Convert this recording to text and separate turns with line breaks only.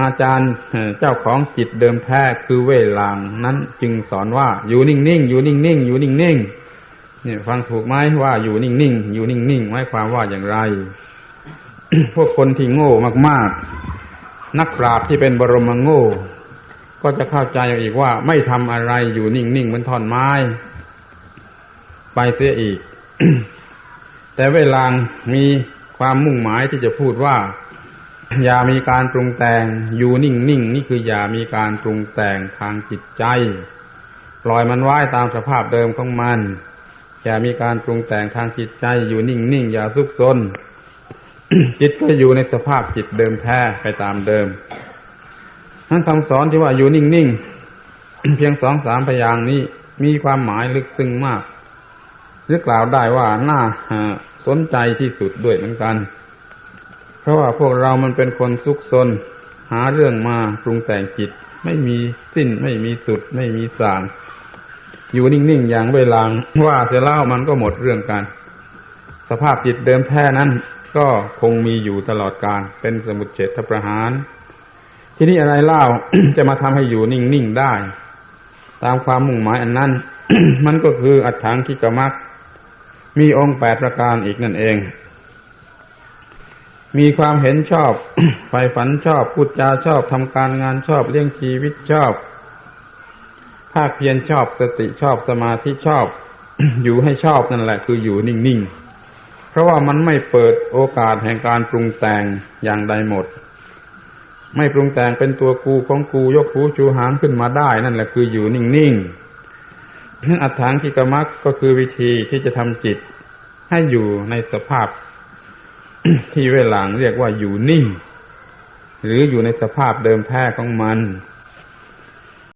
อาจารย์เจ้าของจิตเดิมแท้คือเวลางนั้นจึงสอนว่าอยู่นิ่งๆอยู่นิ่งๆอยู่นิ่งๆเนี่ฟังถูกไหมว่าอยู่นิ่งๆอยู่นิ่งๆหมายความว่าอย่างไร พวกคนที่โง่มากๆ นักปราชญ์ที่เป็นบรมโง่ ก็จะเข้าใจอีกว่าไม่ทำอะไรอยู่นิ่งๆเหมือนท่อนไม้ ไปเสียอีก แต่เวลางมีความมุ่งหมายที่จะพูดว่า อย่ามีการปรุงแต่งอยู่นิ่งๆนนี่คืออย่ามีการปรุงแต่งทางจิตใจ ปล่อยมันไว้ตามสภาพเดิมของมัน อย่ามีการปรุงแต่งทางจิตใจอยู่นิ่งๆอย่าซุกซนจิตก็อยู่ในสภาพจิตเดิมแท้ไปตามเดิมนั้นคำสอนที่ว่าอยู่นิ่งๆเพียงสองสามพยางนี้มีความหมายลึกซึ้งมากหรือกล่าวได้ว่าน่าสนใจที่สุดด้วยเหมือนกัน ราะว่าพวกเรามันเป็นคนซุกซนหาเรื่องมาปรุงแต่งจิต ไม่มีสิ้นไม่มีสุด ไม่มีสางอยู่นิ่งๆอย่างเวลาว่าเสร็จแล้วมันก็หมดเรื่องกัน สภาพจิตเดิมแท้นั้น ก็คงมีอยู่ตลอดกาลเป็นสมุดเฉทประหาร ทีนี้อะไรเล่าจะมาทำให้อยู่นิ่งๆได้ ตามความมุ่งหมายอันนั้น มันก็คืออัฏฐังคิกมักมีองค์แปดประการอีกนั่นเอง มีความเห็นชอบไฟฝันชอบพูดจาชอบทำการงานชอบเลี้ยงชีวิตชอบ ภาคเพียรชอบสติชอบสมาธิชอบ อยู่ให้ชอบนั่นแหละ คืออยู่นิ่งๆ เพราะว่ามันไม่เปิดโอกาสแห่งการปรุงแต่งอย่างใดหมด ไม่ปรุงแต่งเป็นตัวกูของกูยกหูจูหางขึ้นมาได้ นั่นแหละคืออยู่นิ่งๆนั้นอัฏฐานกิกมักก็คือวิธีที่จะทำจิตให้อยู่ในสภาพ ที่เวลาเรียกว่าอยู่นิ่ง หรืออยู่ในสภาพเดิมแท้ของมัน